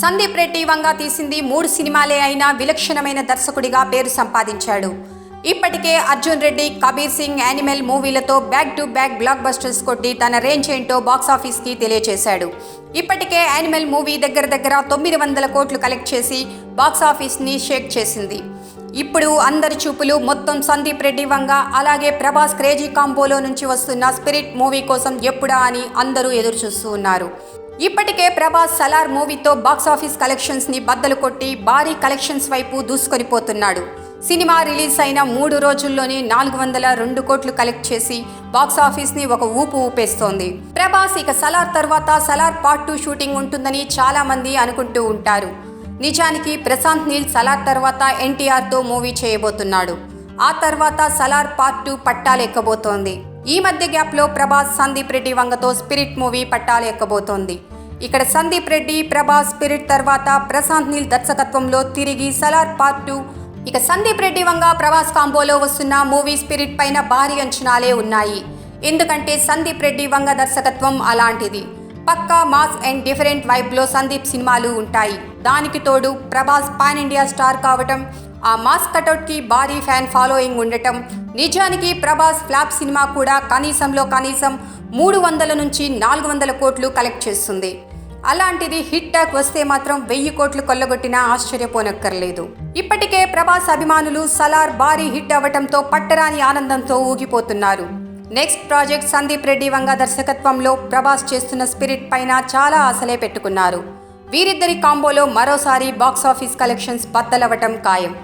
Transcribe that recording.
సందీప్ రెడ్డి వంగా తీసింది మూడు సినిమాలే అయినా విలక్షణమైన దర్శకుడిగా పేరు సంపాదించాడు. ఇప్పటికే అర్జున్ రెడ్డి కబీర్ సింగ్ యానిమల్ మూవీలతో back to back blockbusters కొట్టి తన రేంజ్ ఏంటో బాక్సాఫీస్కి తెలియచేశాడు. ఇప్పటికే యానిమల్ మూవీ దగ్గర దగ్గర తొమ్మిది వందల కోట్లు కలెక్ట్ చేసి బాక్సాఫీస్ని షేక్ చేసింది. ఇప్పుడు అందరి చూపులు మొత్తం సందీప్ రెడ్డి వంగ అలాగే ప్రభాస్ క్రేజీ కాంబోలో నుంచి వస్తున్న స్పిరిట్ మూవీ కోసం ఎప్పుడా అని అందరూ ఎదురు చూస్తూ ఉన్నారు. ఇప్పటికే ప్రభాస్ సలార్ మూవీతో బాక్సాఫీస్ కలెక్షన్స్ని బద్దలు కొట్టి భారీ కలెక్షన్స్ వైపు దూసుకొనిపోతున్నాడు సినిమా రిలీజ్ అయిన మూడు రోజుల్లోనే నాలుగు వందల రెండు కోట్లు కలెక్ట్ చేసి బాక్సాఫీస్ని ఒక ఊపు ఊపేస్తోంది. ప్రభాస్ ఇక సలార్ తర్వాత సలార్ పార్ట్ టూ షూటింగ్ ఉంటుందని చాలా మంది అనుకుంటూ ఉంటారు. నిజానికి ప్రశాంత్ నీల్ సలార్ తర్వాత ఎన్టీఆర్తో మూవీ చేయబోతున్నాడు. ఆ తర్వాత సలార్ పార్ట్ టూ పట్టాలెక్కబోతోంది ఈ మధ్య గ్యాప్లో ప్రభాస్ సందీప్ రెడ్డి వంగతో స్పిరిట్ మూవీ పట్టాలెక్కబోతోంది ఇక్కడ సందీప్ రెడ్డి ప్రభాస్ స్పిరిట్ తర్వాత ప్రశాంత్ నీల్ దర్శకత్వంలో తిరిగి సలార్ పార్ట్ టూ. ఇక సందీప్ రెడ్డి వంగ ప్రభాస్ కాంబోలో వస్తున్న మూవీ స్పిరిట్ పైన భారీ అంచనాలే ఉన్నాయి. ఎందుకంటే సందీప్ రెడ్డి వంగ దర్శకత్వం అలాంటిది. పక్కా మాస్ అండ్ డిఫరెంట్ వైబ్లో సందీప్ సినిమాలు ఉంటాయి. దానికి తోడు ప్రభాస్ పాన్ ఇండియా స్టార్ కావటం ఆ మాస్ కటౌట్కి భారీ ఫ్యాన్ ఫాలోయింగ్ ఉండటం నిజానికి ప్రభాస్ ఫ్లాప్ సినిమా కూడా కనీసంలో కనీసం మూడు వందల నుంచి నాలుగు వందల కోట్లు కలెక్ట్ చేస్తుంది. అలాంటిది హిట్ టాక్ వస్తే మాత్రం వెయ్యి కోట్లు కొల్లగొట్టినా ఆశ్చర్యపోనక్కర్లేదు. ఇప్పటికే ప్రభాస్ అభిమానులు సలార్ భారీ హిట్ అవ్వటంతో పట్టరాని ఆనందంతో ఊగిపోతున్నారు. నెక్స్ట్ ప్రాజెక్ట్ సందీప్ రెడ్డి వంగ దర్శకత్వంలో ప్రభాస్ చేస్తున్న స్పిరిట్ పైన చాలా ఆశలే పెట్టుకున్నారు. వీరిద్దరి కాంబోలో మరోసారి బాక్సాఫీస్ కలెక్షన్స్ బద్దలవ్వటం ఖాయం.